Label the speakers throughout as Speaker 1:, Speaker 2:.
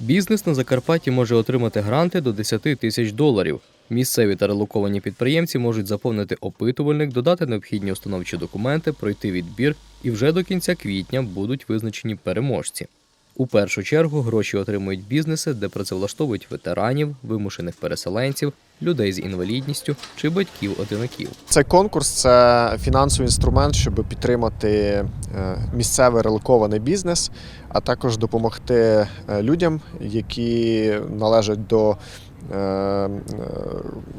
Speaker 1: Бізнес на Закарпатті може отримати гранти до 10 тисяч доларів. Місцеві та релоковані підприємці можуть заповнити опитувальник, додати необхідні установчі документи, пройти відбір, і вже до кінця квітня будуть визначені переможці. У першу чергу гроші отримують бізнеси, де працевлаштовують ветеранів, вимушених переселенців, людей з інвалідністю чи батьків-одинаків.
Speaker 2: Цей конкурс це фінансовий інструмент, щоб підтримати е, місцевий релокований бізнес, а також допомогти е, людям, які належать до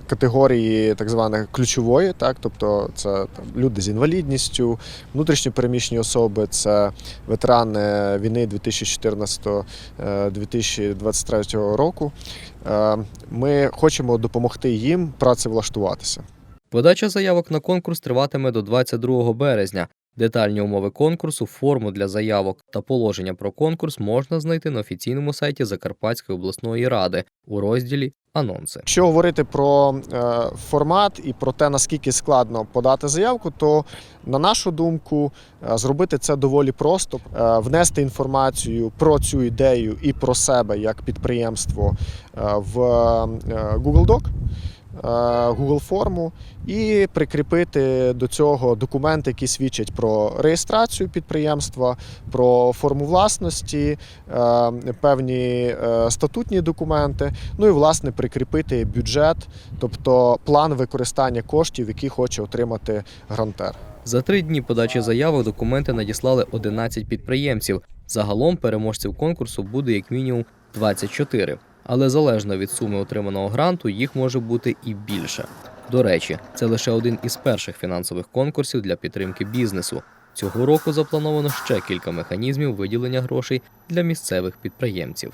Speaker 2: категорії так званої ключової, так, тобто це там, люди з інвалідністю, внутрішньо переміщені особи, це ветерани війни 2014-2023 року. Е, Ми хочемо допомогти їм працевлаштуватися.
Speaker 1: Подача заявок на конкурс триватиме до 22 березня. Детальні умови конкурсу, форму для заявок та положення про конкурс можна знайти на офіційному сайті Закарпатської обласної ради у розділі Анонси.
Speaker 2: Якщо говорити про е, формат і про те, наскільки складно подати заявку, то на нашу думку, е, зробити це доволі просто, Е, внести інформацію про цю ідею і про себе як підприємство в Google Doc. Е, Google форму і прикріпити до цього документи, які свідчать про реєстрацію підприємства, про форму власності, е, певні е, статутні документи. Ну і власне прикріпити бюджет, тобто план використання коштів, які хоче отримати грантер.
Speaker 1: За три дні подачі заявок документи надіслали 11 підприємців. Загалом переможців конкурсу буде як мінімум 24. Але залежно від суми отриманого гранту, їх може бути і більше. До речі, це лише один із перших фінансових конкурсів для підтримки бізнесу. Цього року заплановано ще кілька механізмів виділення грошей для місцевих підприємців.